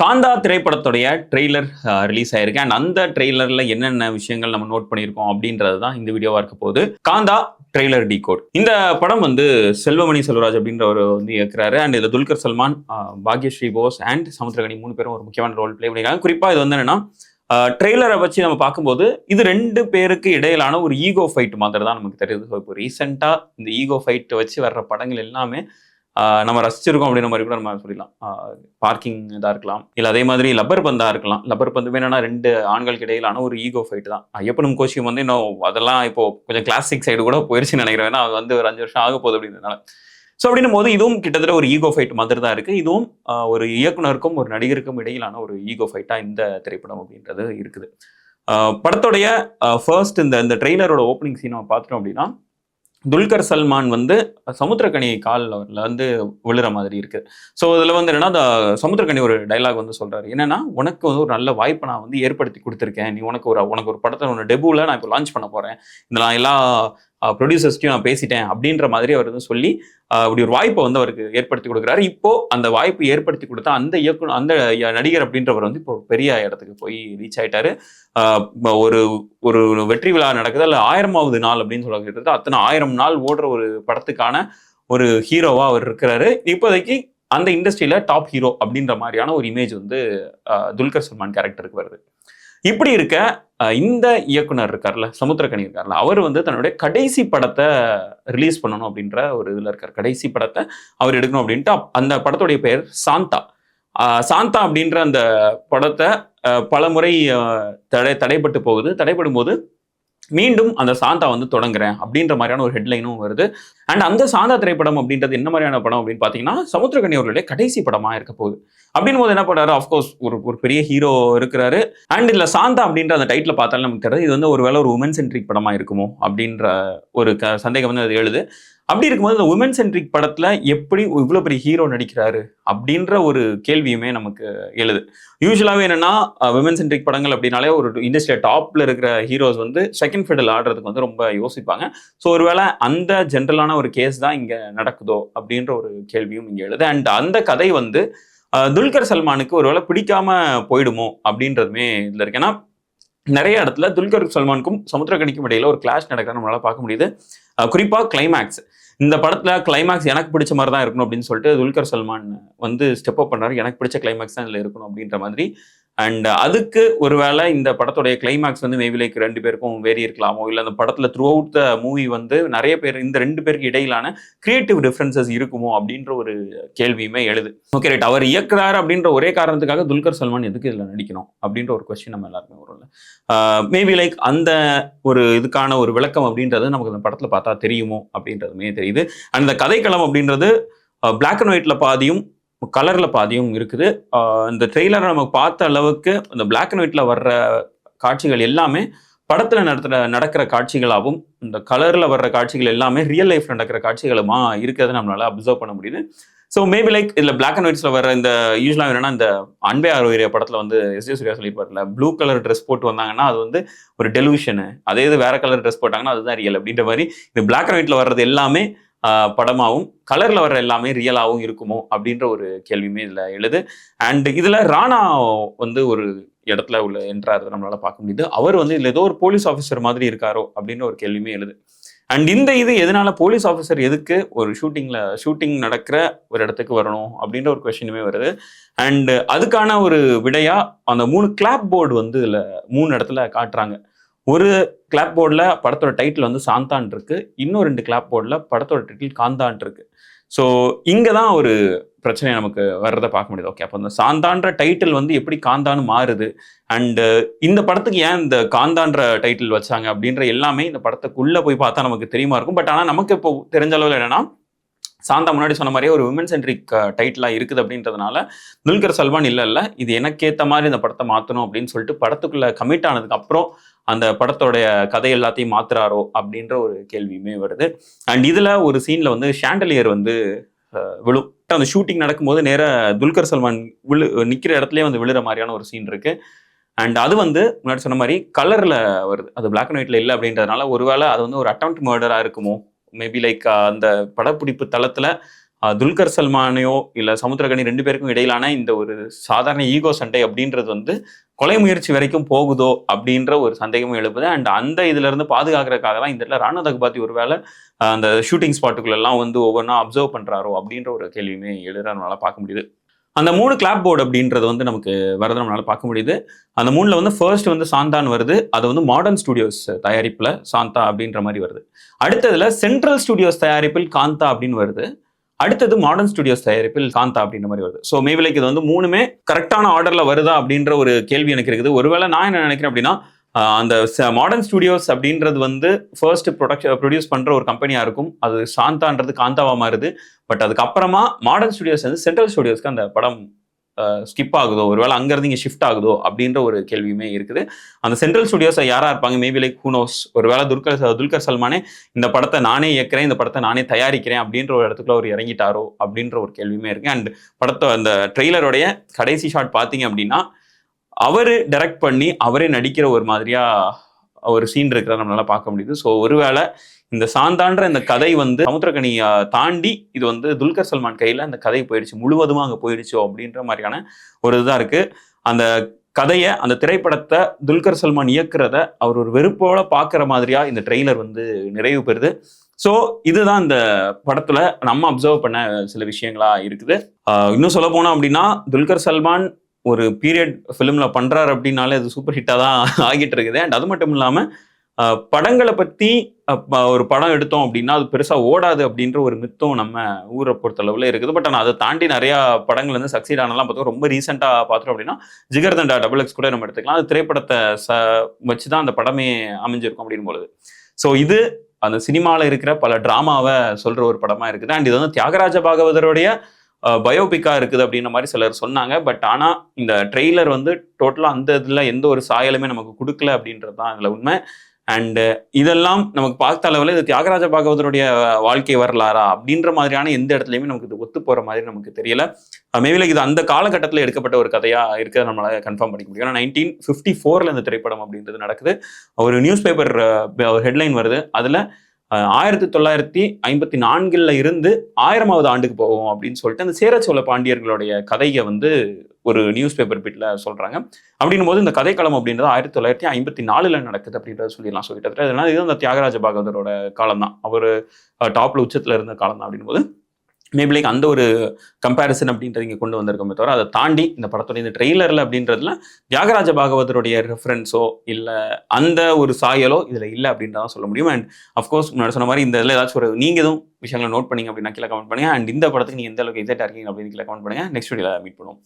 காந்தா திரைப்படத்துடைய trailer release ஆயிருக்கு. And அந்த ட்ரெய்லர்ல என்னென்ன விஷயங்கள் நம்ம நோட் பண்ணியிருக்கோம் அப்படின்றது தான் இந்த வீடியோவா இருக்க போகுது. காந்தா ட்ரெய்லர் டி கோட் இந்த படம் வந்து செல்வமணி செல்வராஜ் அப்படின்றவர் வந்து இயக்குறாரு. அண்ட் இதில் துல்கர் சல்மான் பாக்யஸ்ரீ போஸ் அண்ட் சமுத்திரகனி மூணு பேரும் ஒரு முக்கியமான ரோல் ப்ளே பண்ணிருக்காங்க குறிப்பாக இது வந்து என்னன்னா ட்ரெய்லரை வச்சு நம்ம பார்க்கும்போது இது ரெண்டு பேருக்கு இடையிலான ஒரு ஈகோ ஃபைட் மாதிரி தான் நமக்கு தெரியுது. ஸோ இப்போ ரீசெண்டாக இந்த ஈகோ ஃபைட் வச்சு வர்ற படங்கள் எல்லாமே நம்ம ரசிச்சிருக்கோம் அப்படின்ற மாதிரி கூட நம்ம சொல்லிடலாம். பார்க்கிங் இதாக இருக்கலாம். இல்லை அதே மாதிரி லப்பர் பந்தாக இருக்கலாம். லப்பர் பந்து வேணும்னா ரெண்டு ஆண்களுக்கு இடையிலான ஒரு ஈகோ ஃபைட் தான். ஐயப்பனும் கோஷியும் வந்து இன்னும் அதெல்லாம் இப்போ கொஞ்சம் கிளாசிக் சைடு கூட போயிருச்சுன்னு நினைக்கிறேன். ஏன்னா அது வந்து ஒரு அஞ்சு வருஷம் ஆக போகுது அப்படின்றதுனால. ஸோ அப்படின்னும் போது இதுவும் கிட்டத்தட்ட ஒரு ஈகோ ஃபைட் மாதிரி தான் இருக்குது இதுவும் ஒரு இயக்குனருக்கும் ஒரு நடிகருக்கும் இடையிலான ஒரு ஈகோ ஃபைட்டாக இந்த திரைப்படம் அப்படின்றது இருக்குது. படத்துடைய ஃபர்ஸ்ட் இந்த இந்த ட்ரெய்லரோட ஓப்பனிங் சீன் நம்ம பார்த்துட்டோம் அப்படின்னா துல்கர் சல்மான் வந்து சமுத்திரக்கனி காலில் வந்து விழுற மாதிரி இருக்கு. ஸோ இதில் வந்து என்னன்னா அந்த சமுத்திரக்கணி ஒரு டைலாக் வந்து சொல்றாரு. என்னன்னா உனக்கு வந்து ஒரு நல்ல வாய்ப்பை நான் வந்து ஏற்படுத்தி கொடுத்துருக்கேன். நீ உனக்கு ஒரு உனக்கு ஒரு படத்தை ஒன்று டெபுவில் நான் இப்போ லான்ச் பண்ண போறேன். இந்த நான் எல்லா ப்ரொடியூசர்ஸ்டையும் நான் பேசிட்டேன் அப்படின்ற மாதிரி அவர் வந்து சொல்லி அப்படி ஒரு வாய்ப்பை வந்து அவருக்கு ஏற்படுத்தி கொடுக்குறாரு. இப்போ அந்த வாய்ப்பு ஏற்படுத்தி கொடுத்தா அந்த இயக்குனர் அந்த நடிகர் அப்படின்றவர் வந்து இப்போ பெரிய இடத்துக்கு போய் ரீச் ஆயிட்டாரு. ஒரு ஒரு வெற்றி விழா நடக்குது. அல்ல ஆயிரமாவது நாள் அப்படின்னு சொல்ல அத்தனை ஆயிரம் நாள் ஓடுற ஒரு படத்துக்கான ஒரு ஹீரோவா அவர் இருக்கிறாரு. இப்போதைக்கு அந்த இண்டஸ்ட்ரியில டாப் ஹீரோ அப்படின்ற மாதிரியான ஒரு இமேஜ் வந்து துல்கர் சல்மான் கேரக்டருக்கு வருது. இப்படி இருக்க இந்த இயக்குனர் இருக்கார்ல சமுத்திரக்கணி இருக்கார்ல அவர் வந்து தன்னுடைய கடைசி படத்தை ரிலீஸ் பண்ணணும் அப்படின்ற ஒரு இதுல இருக்கார். கடைசி படத்தை அவர் எடுக்கணும் அப்படின்ட்டு அந்த படத்துடைய பெயர் சாந்தா. ஆஹ் சாந்தா அப்படின்ற அந்த படத்தை பல முறை தடை தடைப்பட்டு போகுது. தடைப்படும் போது மீண்டும் அந்த சாந்தா வந்து தொடங்குறேன் அப்படின்ற மாதிரியான ஒரு ஹெட்லைனும் வருது. அண்ட் அந்த சாந்தா திரைப்படம் அப்படின்றது என்ன மாதிரியான படம் அப்படின்னு பார்த்தீங்கன்னா சமுத்திரக்கனி அவர்களுடைய கடைசி படமா இருக்க போகுது. அப்படின் போது என்ன பண்றாரு? அஃப்கோர்ஸ் ஒரு ஒரு பெரிய ஹீரோ இருக்கிறாரு. அண்ட் இதுல சாந்தா அப்படின்ற அந்த டைட்டில் பார்த்தாலும் நமக்கு தெரியாது. இது வந்து ஒருவேளை ஒரு உமன் சென்ட்ரிக் படமா இருக்குமோ அப்படின்ற ஒரு க சந்தேகம் வந்து அது எழுது. அப்படி இருக்கும்போது இந்த உமன் சென்ட்ரிக் படத்துல எப்படி இவ்வளோ பெரிய ஹீரோ நடிக்கிறாரு அப்படின்ற ஒரு கேள்வியுமே நமக்கு எழுது. யூஸ்வலாகவே என்னன்னா விமன் சென்ட்ரிக் படங்கள் அப்படின்னாலே ஒரு இண்டஸ்ட்ரியில் டாப்ல இருக்கிற ஹீரோஸ் வந்து செகண்ட் ஃபெடல் ஆடுறதுக்கு வந்து ரொம்ப யோசிப்பாங்க. ஸோ ஒருவேளை அந்த ஜென்ரலான ஒரு கேஸ் தான் இங்க நடக்குதோ அப்படின்ற ஒரு கேள்வியும் இங்கே எழுது. அண்ட் அந்த கதை வந்து துல்கர் சல்மானுக்கு ஒருவேளை பிடிக்காம போயிடுமோ அப்படின்றதுமே இதில் இருக்கு. ஏன்னா நிறைய இடத்துல துல்கர் சல்மானுக்கும் சமுத்திரக்கணிக்கும் இடையில ஒரு கிளாஷ் நடக்கிற நம்மளால பார்க்க முடியுது. குறிப்பாக கிளைமேக்ஸ் இந்த படத்துல கிளைமேக்ஸ் எனக்கு பிடிச்ச மாதிரி தான் இருக்கணும் அப்படின்னு சொல்லிட்டு துல்கர் சல்மான் வந்து ஸ்டெப் அப் பண்ணாரு எனக்கு பிடிச்ச கிளைமேக்ஸ் தான் இதுல இருக்கணும் அப்படின்ற மாதிரி அண்ட் அதுக்கு ஒருவேளை இந்த படத்துடைய கிளைமேக்ஸ் வந்து மேபி லைக் ரெண்டு பேருக்கும் வேறி இருக்கலாமோ? இல்லை அந்த படத்தில் த்ரூ அவுட் த மூவி வந்து நிறைய பேர் இந்த ரெண்டு பேருக்கு இடையிலான கிரியேட்டிவ் டிஃப்ரென்சஸ் இருக்குமோ? அப்படின்ற ஒரு கேள்வியுமே எழுது. ஓகே ரைட் அவர் இயக்குறாரு அப்படின்ற ஒரே காரணத்துக்காக துல்கர் சல்மான் எதுக்கு இதில் நடிக்கணும்? அப்படின்ற ஒரு கொஸ்டின் நம்ம எல்லாருமே வரும்ல. Uh, மேபி லைக் அந்த ஒரு இதுக்கான ஒரு விளக்கம் அப்படின்றது நமக்கு இந்த படத்தில் பார்த்தா தெரியுமோ? அப்படின்றதுமே தெரியுது. அண்ட் இந்த கதைக்களம் அப்படின்றது பிளாக் அண்ட் ஒயிட்ல பாதியும் கலரில் பாதியும் இருக்குது. இந்த ட்ரெய்லரை நம்ம பார்த்த அளவுக்கு இந்த பிளாக் அண்ட் ஒயிட்டில் வர்ற காட்சிகள் எல்லாமே படத்தில் நடத்துகிற நடக்கிற காட்சிகளாகவும் இந்த கலரில் வர்ற காட்சிகள் எல்லாமே ரியல் லைஃப்பில் நடக்கிற காட்சிகளுமா இருக்கிறத நம்மளால் அப்சர்வ் பண்ண முடியுது. ஸோ மேபி லைக் இதில் பிளாக் அண்ட் ஒயிட்ஸில் வர இந்த யூஸ்வலாக என்னன்னா இந்த அன்பே ஆரோக்கிய படத்தில் வந்து எஸ் ஜே சூர்யா சொல்லியிருப்பார்ல ப்ளூ கலர் ட்ரெஸ் போட்டு வந்தாங்கன்னா அது வந்து ஒரு டெலிவிஷனு அதே இது வேற கலர் ட்ரெஸ் போட்டாங்கன்னா அதுதான் ரியல் அப்படின்ற மாதிரி இந்த பிளாக் அண்ட் ஒயிட்டில் வர்றது எல்லாமே படமாகவும் கலரில் வர்ற எல்லாமே ரியலாகவும் இருக்குமோ அப்படின்ற ஒரு கேள்வியுமே இதில் எழுது. அண்ட் இதில் ராணா வந்து ஒரு இடத்துல உள்ள என்றாரு நம்மளால் பார்க்க முடியுது. அவர் வந்து இதில் ஏதோ ஒரு போலீஸ் ஆஃபீஸர் மாதிரி இருக்காரோ அப்படின்ற ஒரு கேள்வியுமே எழுது. அண்ட் இந்த இது எதனால போலீஸ் ஆஃபீஸர் எதுக்கு ஒரு ஷூட்டிங்கில் ஷூட்டிங் நடக்கிற ஒரு இடத்துக்கு வரணும் அப்படின்ற ஒரு கொஷினுமே வருது. அண்ட் அதுக்கான ஒரு விடையா அந்த மூணு கிளாப் போர்டு வந்து இதில் மூணு இடத்துல காட்டுறாங்க. ஒரு கிளாப் போர்டில் படத்தோட டைட்டில் வந்து சாந்தான் இருக்கு. இன்னும் ரெண்டு கிளாப் போர்டில் படத்தோட டைட்டில் காந்தான் இருக்கு. ஸோ இங்கே தான் ஒரு பிரச்சனையை நமக்கு வர்றதை பார்க்க முடியுது. ஓகே அப்போ இந்த சாந்தான்ற டைட்டில் வந்து எப்படி காந்தான்னு மாறுது? அண்டு இந்த படத்துக்கு ஏன் இந்த காந்தான்ற டைட்டில் வச்சாங்க அப்படின்ற எல்லாமே இந்த படத்துக்குள்ளே போய் பார்த்தா நமக்கு தெரியுமா இருக்கும். பட் ஆனால் நமக்கு இப்போ தெரிஞ்ச அளவில் என்னென்னா சாந்தா முன்னாடி சொன்ன மாதிரியே ஒரு விமன் சென்ட்ரிக் டைட்டிலாக இருக்குது அப்படின்றதுனால துல்கர் சல்மான் இல்லை இல்லை. இது எனக்கேற்ற மாதிரி இந்த படத்தை மாற்றணும் அப்படின்னு சொல்லிட்டு படத்துக்குள்ளே கமிட் ஆனதுக்கு அப்புறம் அந்த படத்தோடைய கதை எல்லாத்தையும் மாத்துறாரோ அப்படின்ற ஒரு கேள்வியுமே வருது. அண்ட் இதில் ஒரு சீனில் வந்து ஷாண்டலியர் வந்து விழும். அந்த ஷூட்டிங் நடக்கும்போது நேராக துல்கர் சல்மான் விழு நிற்கிற இடத்துலயே வந்து விழுற மாதிரியான ஒரு சீன் இருக்குது அண்ட் அது வந்து முன்னாடி சொன்ன மாதிரி கலரில் வருது. அது பிளாக் அண்ட் ஒயிட்டில் இல்லை அப்படின்றதுனால ஒருவேளை அது வந்து ஒரு அட்டம்ப்ட் மர்டராக இருக்குமோ மேபி லைக் uh, அந்த படப்பிடிப்பு தளத்துல uh, துல்கர் சல்மானையோ இல்ல சமுத்திரகனி ரெண்டு பேருக்கும் இடையிலான இந்த ஒரு சாதாரண ஈகோ சண்டை அப்படின்றது வந்து கொலை முயற்சி வரைக்கும் போகுதோ அப்படின்ற ஒரு சந்தேகமும் எழுப்புது. அண்ட் அந்த இதுல இருந்து பாதுகாக்கிறதுக்காக தான் இந்த இடத்துல ராணா தகுபாத்தி ஒருவேளை uh, அந்த ஷூட்டிங் ஸ்பாட்டுக்குள்ள எல்லாம் வந்து ஒவ்வொன்றா அப்சர்வ் பண்றாரோ அப்படின்ற ஒரு கேள்வியுமே எழுத நம்மளால பார்க்க முடியுது. அந்த மூணு கிளாப் போர்டு அப்படின்றது வந்து நமக்கு வரதை நம்மளால பார்க்க முடியுது. அந்த மூணில் வந்து ஃபர்ஸ்ட் வந்து சாந்தான்னு வருது. அது வந்து மாடர்ன் ஸ்டுடியோஸ் தயாரிப்பில் சாந்தா அப்படின்ற மாதிரி வருது. அடுத்ததுல சென்ட்ரல் ஸ்டுடியோஸ் தயாரிப்பில் காந்தா அப்படின்னு வருது. அடுத்தது மாடர்ன் ஸ்டுடியோஸ் தயாரிப்பில் காந்தா அப்படின்ற மாதிரி வருது. ஸோ மேபிலைக்கு இது வந்து மூணுமே கரெக்டான ஆர்டரில் வருதா அப்படின்ற ஒரு கேள்வி எனக்கு இருக்குது. ஒருவேளை நான் என்ன நினைக்கிறேன் அப்படின்னா அந்த மாடர்ன் ஸ்டுடியோஸ் அப்படின்றது வந்து ஃபர்ஸ்ட் ப்ரொடக்ஷன் ப்ரொடியூஸ் பண்ணுற ஒரு கம்பெனியாக இருக்கும். அது சாந்தான்றது காந்தாவாக மாறுது. பட் அதுக்கப்புறமா மாடர்ன் ஸ்டுடியோஸ் வந்து சென்ட்ரல் ஸ்டுடியோஸ்க்கு அந்த படம் ஸ்கிப் ஆகுதோ ஒருவேளை அங்கேருந்து இங்கே ஷிஃப்ட் ஆகுதோ அப்படின்ற ஒரு கேள்வியுமே இருக்குது. அந்த சென்ட்ரல் ஸ்டுடியோஸை யாராக இருப்பாங்க? மேபி லைக் ஹூனோஸ் ஒருவேளை துல்கர் துல்கர் சல்மானே இந்த படத்தை நானே இயக்குறேன் இந்த படத்தை நானே தயாரிக்கிறேன் அப்படின்ற ஒரு இடத்துக்குள்ள அவர் இறங்கிட்டாரோ அப்படின்ற ஒரு கேள்வியுமே இருக்குது அண்ட் படத்தை அந்த ட்ரெய்லருடைய கடைசி ஷாட் பார்த்தீங்க அப்படின்னா அவரு டைரக்ட் பண்ணி அவரே நடிக்கிற ஒரு மாதிரியா ஒரு சீன் இருக்கிறத நம்மளால பார்க்க முடியுது. ஸோ ஒருவேளை இந்த சாந்தான்ற இந்த கதை வந்து சமுத்திரக்கனி தாண்டி இது வந்து துல்கர் சல்மான் கையில் அந்த கதை போயிடுச்சு. முழுவதுமா அங்கே போயிடுச்சோ அப்படின்ற மாதிரியான ஒரு இதுதான் இருக்கு. அந்த கதையை அந்த திரைப்படத்தை துல்கர் சல்மான் இயக்குறத அவர் ஒரு வெறுப்போட பார்க்குற மாதிரியா இந்த ட்ரெய்லர் வந்து நிறைவு பெறுது. ஸோ இதுதான் இந்த படத்துல நம்ம அப்சர்வ் பண்ண சில விஷயங்களா இருக்குது. இன்னும் சொல்ல போனோம் அப்படின்னா துல்கர் சல்மான் ஒரு பீரியட் ஃபிலிமில் பண்ணுறாரு அப்படின்னாலே அது சூப்பர் ஹிட்டாக தான் ஆகிட்டு இருக்குது அண்ட் அது மட்டும் இல்லாமல் படங்களை பற்றி ஒரு படம் எடுத்தோம் அப்படின்னா அது பெருசாக ஓடாது அப்படின்ற ஒரு மித்தம் நம்ம ஊரை பொறுத்தளவில் இருக்குது. பட் ஆனால் அதை தாண்டி நிறையா படங்கள் வந்து சக்சீட் ஆனலாம் பார்த்தோம் ரொம்ப ரீசெண்டாக பார்த்தோம் அப்படின்னா ஜிகர்தண்டா டபுள் எக்ஸ் கூட நம்ம எடுத்துக்கலாம். அது திரைப்படத்தை ச வச்சு தான் அந்த படமே அமைஞ்சிருக்கும் அப்படின்னு பொழுது. ஸோ இது அந்த சினிமாவில் இருக்கிற பல ட்ராமாவை சொல்கிற ஒரு படமாக இருக்குது. அண்ட் இது வந்து தியாகராஜ பாகவதருடைய பயோபிக்காக இருக்குது அப்படின்ற மாதிரி சிலர் சொன்னாங்க. பட் ஆனால் இந்த ட்ரெய்லர் வந்து டோட்டலாக அந்த இதில் எந்த ஒரு சாயலுமே நமக்கு கொடுக்கல அப்படின்றது தான் அதில் உண்மை. அண்டு இதெல்லாம் நமக்கு பார்த்த அளவில் இது தியாகராஜ பாகவதருடைய வாழ்க்கை வரலாறா அப்படின்ற மாதிரியான எந்த இடத்துலையுமே நமக்கு இது ஒத்து போகிற மாதிரி நமக்கு தெரியல. மேபில இது அந்த காலகட்டத்தில் எடுக்கப்பட்ட ஒரு கதையாக இருக்கிறத நம்மளால கன்ஃபார்ம் பண்ணிக்க முடியும். ஏன்னா நைன்டீன் ஃபிஃப்டி ஃபோரில் இந்த திரைப்படம் அப்படின்றது நடக்குது. ஒரு நியூஸ் பேப்பர் ஹெட்லைன் வருது. அதில் ஆயிரத்தி தொள்ளாயிரத்தி ஐம்பத்தி நான்கில் இருந்து ஆயிரமாவது ஆண்டுக்கு போவோம் அப்படின்னு சொல்லிட்டு அந்த சேர சோழ பாண்டியர்களுடைய கதையை வந்து ஒரு நியூஸ் பேப்பர் பிட்டில் சொல்கிறாங்க அப்படின்னும் போது இந்த கதைக்களம் அப்படின்றது ஆயிரத்தி தொள்ளாயிரத்தி ஐம்பத்தி நாலில் நடக்குது அப்படின்றத சொல்லிடலாம் சொல்லிட்டு. அதனால் இது அந்த தியாகராஜ பாகவதரோட காலம் தான் அவர் டாப்பில் உச்சத்தில் இருந்த காலம் தான் அப்படின்னும் போது மேபி லைக் அந்த ஒரு கம்பேரிசன் அப்படின்றது இங்கே கொண்டு வந்திருக்கோமே தவிர அதை தாண்டி இந்த படத்துடைய இந்த ட்ரெய்லரில் அப்படின்றதுல தியாகராஜ பாகவதருடைய ரெஃபரன்ஸோ இல்லை அந்த ஒரு சாயலோ இதில் இல்லை அப்படின்றதான் சொல்ல முடியும். அண்ட் அஃப்கோர்ஸ் முன்னாடி சொன்ன மாதிரி இந்த இதில் ஏதாச்சும் ஒரு நீங்கள் எதுவும் விஷயங்களை நோட் பண்ணிங்க அப்படின்னா கீழே கமெண்ட் பண்ணுங்க. அண்ட் இந்த படத்துக்கு நீங்கள் எந்த அளவுக்கு எக்ஸைட்டாக இருக்கீங்க அப்படின்னு கீழே கமெண்ட் பண்ணுங்க. நெக்ஸ்ட் வீடியோவில் மீட் பண்ணுவோம்.